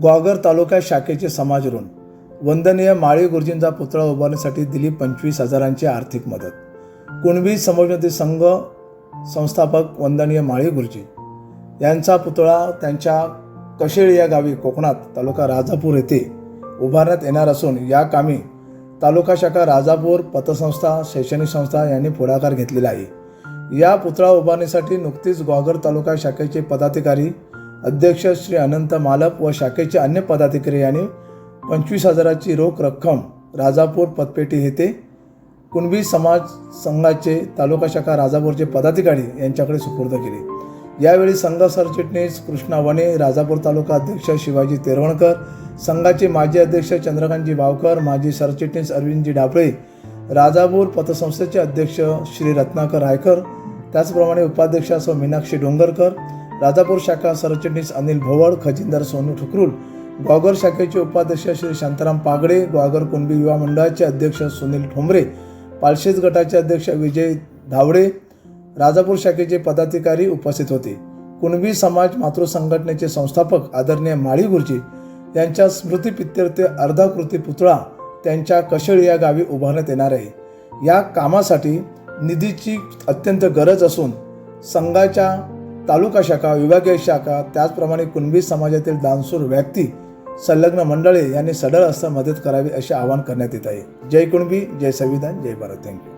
ग्वागर तालुका शाखेचे समाजऋण. वंदनीय माळी गुरुजींचा पुतळा उभारण्यासाठी दिली पंचवीस हजारांची आर्थिक मदत. कुणबी समोन्नती संघ संस्थापक वंदनीय माळी गुरुजी. यांचा पुतळा त्यांच्या कशेळ या गावी कोकणात तालुका राजापूर येथे उभारण्यात येणार असून या कामी तालुका शाखा राजापूर पतसंस्था शैक्षणिक संस्था यांनी पुढाकार घेतलेला आहे. या पुतळा उभारणीसाठी नुकतीच ग्वागर तालुका शाखेचे पदाधिकारी अध्यक्ष श्री अनंत मालप व शाखेचे अन्य पदाधिकारी यांनी पंचवीस हजाराची रोख रक्कम राजापूर पतपेटी येथे कुणबी समाज संघाचे तालुका शाखा राजापूरचे पदाधिकारी यांच्याकडे सुपूर्द केले. यावेळी संघ सरचिटणीस कृष्णा वने राजापूर तालुका अध्यक्ष शिवाजी तेरवणकर संघाचे माजी अध्यक्ष चंद्रकांतजी भावकर माजी सरचिटणीस अरविंदजी डाबळे राजापूर पतसंस्थेचे अध्यक्ष श्री रत्नाकर रायकर त्याचप्रमाणे उपाध्यक्ष सौ मीनाक्षी डोंगरकर राजापूर शाखा सरचिटणीस अनिल भोवळ खजिनदार सोनू ठुकरुल ग्वागर शाखेचे उपाध्यक्ष श्री शांताराम पागडे ग्वागर कुणबी युवा मंडळाचे अध्यक्ष सुनील ठोंबरे पालशेज गटाचे अध्यक्ष विजय धावडे राजापूर शाखेचे पदाधिकारी उपस्थित होते. कुणबी समाज मातृसंघटनेचे संस्थापक आदरणीय माळी गुरुजी यांच्या स्मृतीपित्यर्थ अर्धाकृती पुतळा त्यांच्या कशेळ या गावी उभारण्यात येणार आहे. या कामासाठी निधीची अत्यंत गरज असून संघाच्या तालुका शाखा विभागीय शाखा त्याचप्रमाणे कुणबी समाजातील दानसूर व्यक्ती संलग्न मंडळे यांनी सडळ असता मदत करावी असे आवाहन करण्यात येत आहे. जय कुणबी जय संविधान जय भारत. थँक्यू